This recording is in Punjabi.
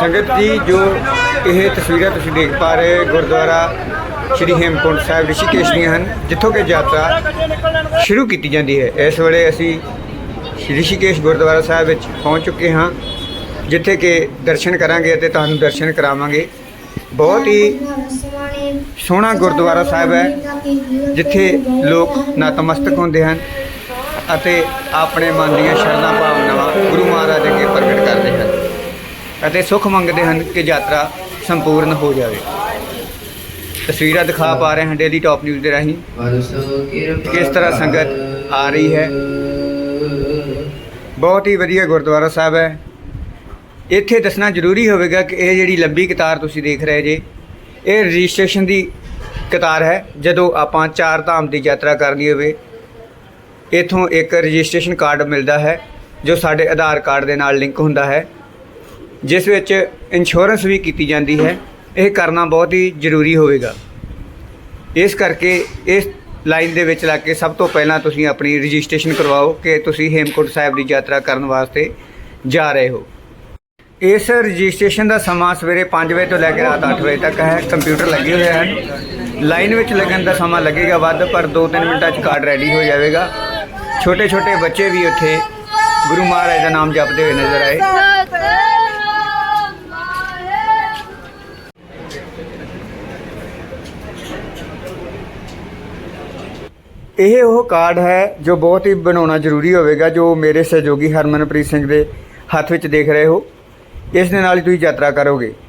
ਸੰਗਤ ਜੀ ਜੋ ਇਹ ਤਸਵੀਰਾਂ ਤੁਸੀਂ ਦੇਖ ਪਾ ਰਹੇ ਗੁਰਦੁਆਰਾ ਸ਼੍ਰੀ ਹੇਮਕੁੰਟ ਸਾਹਿਬ ਰਿਸ਼ੀਕੇਸ਼ ਦੀਆਂ ਹਨ, ਜਿੱਥੋਂ ਕਿ ਯਾਤਰਾ ਸ਼ੁਰੂ ਕੀਤੀ ਜਾਂਦੀ ਹੈ। ਇਸ ਵੇਲੇ ਅਸੀਂ ਰਿਸ਼ੀਕੇਸ਼ ਗੁਰਦੁਆਰਾ ਸਾਹਿਬ ਵਿੱਚ ਪਹੁੰਚ ਚੁੱਕੇ ਹਾਂ, ਜਿੱਥੇ ਕਿ ਦਰਸ਼ਨ ਕਰਾਂਗੇ ਅਤੇ ਤੁਹਾਨੂੰ ਦਰਸ਼ਨ ਕਰਾਵਾਂਗੇ। ਬਹੁਤ ਹੀ ਸੋਹਣਾ ਗੁਰਦੁਆਰਾ ਸਾਹਿਬ ਹੈ, ਜਿੱਥੇ ਲੋਕ ਨਤਮਸਤਕ ਹੁੰਦੇ ਹਨ ਅਤੇ ਆਪਣੇ ਮਨ ਦੀਆਂ ਸ਼ਰਧਾ ਭਾਵਨਾਵਾਂ ਗੁਰੂ ਮਹਾਰਾਜ ਅੱਗੇ ਪ੍ਰਗਟ ਕਰਦੇ ਅਤੇ ਸੁਖ ਮੰਗਦੇ ਹਨ ਕਿ ਯਾਤਰਾ ਸੰਪੂਰਨ ਹੋ ਜਾਵੇ। ਤਸਵੀਰਾਂ ਦਿਖਾ ਪਾ ਰਹੇ ਹਾਂ ਡੇਲੀ ਟਾਪ ਨਿਊਜ਼ ਦੇ ਰਾਹੀਂ। ਕਿਸ ਤਰ੍ਹਾਂ ਸੰਗਤ ਆ ਰਹੀ ਹੈ? ਬਹੁਤ ਹੀ ਵਧੀਆ ਗੁਰਦੁਆਰਾ ਸਾਹਿਬ ਹੈ। ਇੱਥੇ ਦੱਸਣਾ ਜ਼ਰੂਰੀ ਹੋਵੇਗਾ ਕਿ ਇਹ ਜਿਹੜੀ ਲੰਬੀ ਕਤਾਰ ਤੁਸੀਂ ਦੇਖ ਰਹੇ ਜੇ, ਇਹ ਰਜਿਸਟ੍ਰੇਸ਼ਨ ਦੀ ਕਤਾਰ ਹੈ। ਜਦੋਂ ਆਪਾਂ ਚਾਰ ਧਾਮ ਦੀ ਯਾਤਰਾ ਕਰਨੀ ਹੋਵੇ, ਇਥੋਂ ਇੱਕ ਰਜਿਸਟ੍ਰੇਸ਼ਨ ਕਾਰਡ ਮਿਲਦਾ ਹੈ, ਜੋ ਸਾਡੇ ਆਧਾਰ ਕਾਰਡ ਦੇ ਨਾਲ ਲਿੰਕ ਹੁੰਦਾ ਹੈ। ਜਿਸ ਵਿੱਚ ਇੰਸ਼ੋਰੈਂਸ ਵੀ ਕੀਤੀ ਜਾਂਦੀ ਹੈ, ਇਹ ਕਰਨਾ ਬਹੁਤ ਹੀ ਜ਼ਰੂਰੀ ਹੋਵੇਗਾ। ਇਸ ਕਰਕੇ ਇਸ ਲਾਈਨ ਦੇ ਵਿੱਚ ਲੱਗ ਕੇ ਸਭ ਤੋਂ ਪਹਿਲਾਂ ਤੁਸੀਂ ਆਪਣੀ ਰਜਿਸਟ੍ਰੇਸ਼ਨ ਕਰਵਾਓ ਕਿ ਤੁਸੀਂ ਹੇਮਕੁੰਟ ਸਾਹਿਬ ਦੀ ਯਾਤਰਾ ਕਰਨ ਵਾਸਤੇ ਜਾ ਰਹੇ ਹੋ। ਇਸ ਰਜਿਸਟ੍ਰੇਸ਼ਨ ਦਾ ਸਮਾਂ ਸਵੇਰੇ 5 ਵਜੇ ਤੋਂ ਲੈ ਕੇ ਰਾਤ 8 ਵਜੇ ਤੱਕ ਹੈ। ਕੰਪਿਊਟਰ ਲੱਗੇ ਹੋਏ ਹਨ। ਲਾਈਨ ਵਿੱਚ ਲੱਗਣ ਦਾ ਸਮਾਂ ਲੱਗੇਗਾ ਵੱਧ, ਪਰ 2-3 ਮਿੰਟਾਂ 'ਚ ਕਾਰਡ ਰੈਡੀ ਹੋ ਜਾਵੇਗਾ। ਛੋਟੇ ਛੋਟੇ ਬੱਚੇ ਵੀ ਉੱਥੇ ਗੁਰੂ ਮਹਾਰਾਜ ਦਾ ਨਾਮ ਜਪਦੇ ਹੋਏ ਨਜ਼ਰ ਆਏ। ਇਹ ਉਹ ਕਾਰਡ ਹੈ ਜੋ ਬਹੁਤ ਹੀ ਬਣਾਉਣਾ ਜ਼ਰੂਰੀ ਹੋਵੇਗਾ, ਜੋ ਮੇਰੇ ਸਹਿਯੋਗੀ ਹਰਮਨਪ੍ਰੀਤ ਸਿੰਘ ਦੇ ਹੱਥ ਵਿੱਚ ਦੇਖ ਰਹੇ ਹੋ। ਇਸ ਦੇ ਨਾਲ ਹੀ ਤੁਸੀਂ ਯਾਤਰਾ ਕਰੋਗੇ।